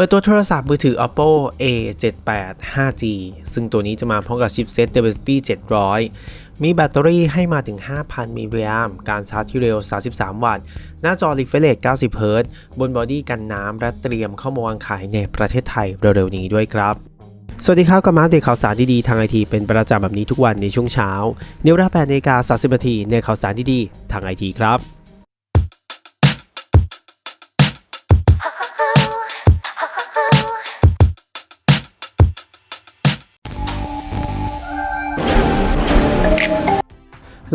ปิดตัวโทรศัพท์มือถือ Oppo A78 5G ซึ่งตัวนี้จะมาพร้อมกับชิปเซ็ต Dimensity 700 มีแบตเตอรี่ให้มาถึง 5,000 มิลลิแอมการชาร์จที่เร็ว 33 วัตต์ หน้าจอ Refresh 90เฮิรตซ์บนบอดี้กันน้ำและเตรียมเข้ามาวางขายในประเทศไทยเร็วๆนี้ด้วยครับ สวัสดีครับกับมาอัปเดตข่าวสารดีๆทางไอทีเป็นประจำแบบนี้ทุกวันในช่วงเช้า เนิ้วรับ8นาฬิกา30นาทีในข่าวสารดีๆทางไอทีครับ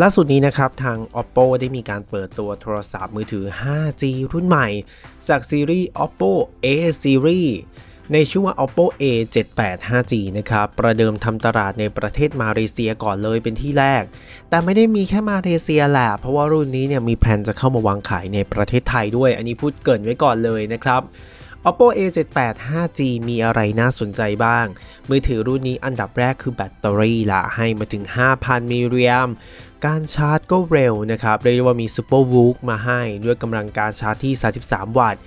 ล่าสุดนี้นะครับ ทาง Oppo ได้มีการเปิดตัวโทรศัพท์มือถือ 5G รุ่นใหม่ จากซีรีส์ Oppo A Series ในชื่อว่า Oppo A78 5G นะครับ ประเดิมทำตลาดในประเทศมาเลเซียก่อนเลยเป็นที่แรก แต่ไม่ได้มีแค่มาเลเซียแหละ เพราะว่ารุ่นนี้เนี่ยมีแพลนจะเข้ามาวางขายในประเทศไทยด้วย อันนี้พูดเกินไว้ก่อนเลยนะครับ Oppo A78 5G มีอะไรน่าสนใจบ้าง มือถือรุ่นนี้อันดับแรกคือแบตเตอรี่ละให้มาถึง 5,000 มิลลิแอมป์การชาร์จก็เร็วนะครับ เรียกว่ามี Super v o o มาให้ด้วยกำลังการชาร์จที่ 33 วัตต์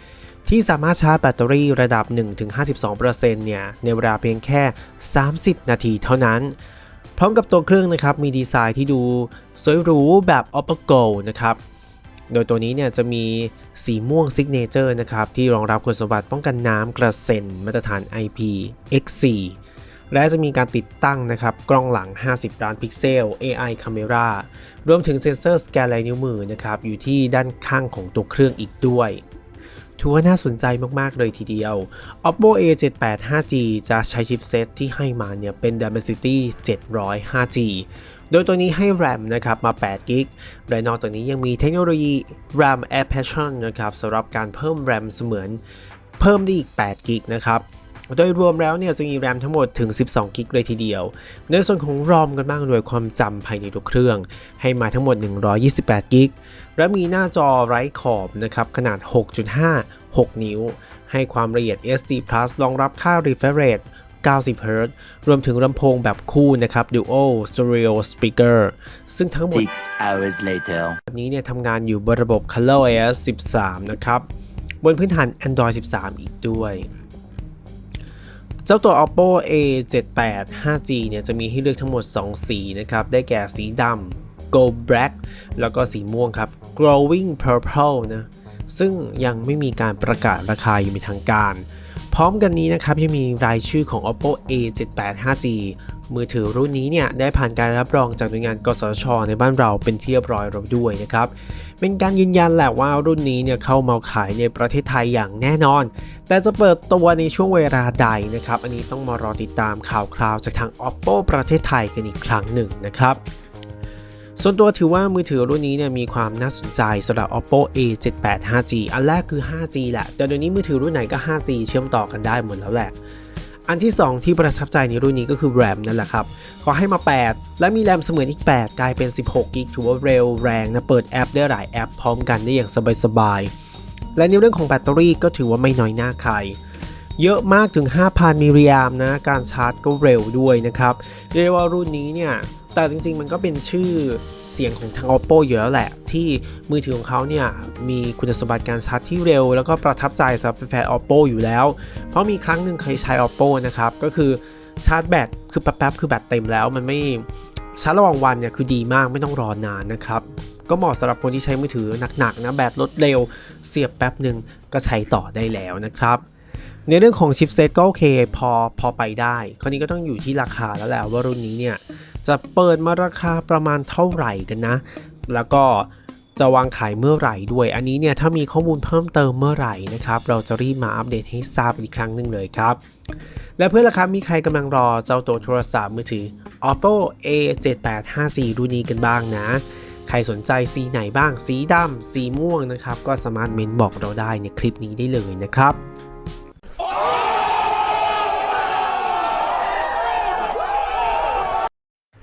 ที่สามารถชาร์จแบตเตอรี่ระดับ 1-52%เนี่ย ในเวลาเพียงแค่ 30 นาทีเท่านั้น พร้อมกับตัวเครื่องนะครับ มีดีไซน์ที่ดูสวยหรูแบบ Oppo Go นะครับ โดยตัวนี้เนี่ยจะมีสีม่วง Signature นะครับ ที่รองรับคุณสมบัติป้องกันน้ำกระเซ็นมาตรฐาน IP-X4 และจะมีการติดตั้งนะครับ กล้องหลัง 50 ล้านพิกเซล AI Camera รวมถึงเซ็นเซอร์สแกนลายนิ้วมือนะครับ อยู่ที่ด้านข้างของตัวเครื่องอีกด้วยถือว่าน่าสนใจมาก ๆ เลยทีเดียว Oppo A78 5G จะใช้ชิปเซตที่ให้มาเนี่ยเป็น Dimensity 700 5G โดยตัวนี้ให้ RAM นะครับมา8 g b และนอกจากนี้ยังมีเทคโนโลยี RAM Air Passion นะครับสำหรับการเพิ่ม RAM เสมือนเพิ่มได้อีก8 g b นะครับโดยรวมแล้วเนี่ยจะมี RAM ทั้งหมดถึง 12 g b เลยทีเดียว ในส่วนของ ROM กันบ้างโดยความจำภายในตัวเครื่อง ให้มาทั้งหมด 128 g b และมีหน้าจอไร้ขอบนะครับขนาด 6.5 6 นิ้ว ให้ความละเอียด SD Plus รองรับค่า refresh rate 90 Hz รวมถึงลำโพงแบบคู่นะครับ Dual Stereo Speaker ซึ่งทั้งหมด Six hours later. แบบนี้เนี่ยทำงานอยู่บนระบบ ColorOS 13 นะครับ บนพื้นฐาน Android 13 อีกด้วย เจ้าตัว Oppo A78 5G เนี่ยจะมีให้เลือกทั้งหมด 2 สีนะครับ ได้แก่สีดำ Gold Black แล้วก็สีม่วงครับ Glowing Purple นะ ซึ่งยังไม่มีการประกาศราคาอย่างเป็นทางการ พร้อมกันนี้นะครับยังมีรายชื่อของ Oppo A78 5G มือถือรุ่นนี้เนี่ยได้ผ่านการรับรองจากหน่วยงานกสช ในบ้านเราเป็นที่เรียบร้อยแล้วด้วยนะครับ เป็นการยืนยันแหละว่ารุ่นนี้เนี่ยเข้ามาขายในประเทศไทยอย่างแน่นอน แต่จะเปิดตัวในช่วงเวลาใดนะครับ อันนี้ต้องมารอติดตามข่าวคราวจากทาง Oppo ประเทศไทยกันอีกครั้งหนึ่งนะครับ ส่วนตัวถือว่ามือถือรุ่นนี้เนี่ยมีความน่าสนใจสำหรับ Oppo A78 5G อันแรกคือ 5G แหละ แต่เดี๋ยวนี้มือถือรุ่นไหนก็ 5G เชื่อมต่อกันได้หมดแล้วแหละ อันที่ 2 ที่ประทับใจในรุ่นนี้ก็คือ RAM นั่นแหละครับขอให้มา 8 และมี RAM เสมือนอีก 8 กลายเป็น 16กิกถือว่าเร็วแรงนะเปิดแอปได้หลายแอปพร้อมกันได้อย่างสบายๆและในเรื่องของแบตเตอรี่ก็ถือว่าไม่น้อยหน้าใคร เยอะมากถึง 5,000 มิลลิแอมนะการชาร์จก็เร็วด้วยนะครับเรียกว่ารุ่นนี้เนี่ยแต่จริงๆมันก็เป็นชื่อเสียงของทาง Oppo เยอะแหละ ที่มือถือของเขาเนี่ยมีคุณสมบัติการชาร์จที่เร็ว แล้วก็ประทับใจสำหรับแฟน Oppo อยู่แล้ว เพราะมีครั้งหนึ่งเคยใช้ Oppo นะครับ ก็คือชาร์จแบตคือแป๊บๆคือแบตเต็มแล้วมันไม่ชาร์จระหว่างวันเนี่ยคือดีมากไม่ต้องรอนานนะครับ ก็เหมาะสำหรับคนที่ใช้มือถือหนักๆนะแบตลดเร็ว เสียบแป๊บหนึ่งก็ใช้ต่อได้แล้วนะครับ ในเรื่องของชิปเซตก็โอเคพอพอไปได้ คราวนี้ก็ต้องอยู่ที่ราคาแล้วแหละว่ารุ่นนี้เนี่ย จะเปิดมาราคาประมาณเท่าไหร่กันนะ แล้วก็จะวางขายเมื่อไหร่ด้วย อันนี้เนี่ยถ้ามีข้อมูลเพิ่มเติมเมื่อไหร่นะครับ เราจะรีบมาอัปเดตให้ทราบอีกครั้งหนึ่งเลยครับ และเพื่อนละครับมีใครกำลังรอเจ้าตัวโทรศัพท์มือถือ Oppo A78 5G รุ่นนี้กันบ้างนะ ใครสนใจสีไหนบ้าง สีดำสีม่วงนะครับ ก็สามารถเมนบอกเราได้ในคลิปนี้ได้เลยนะครับ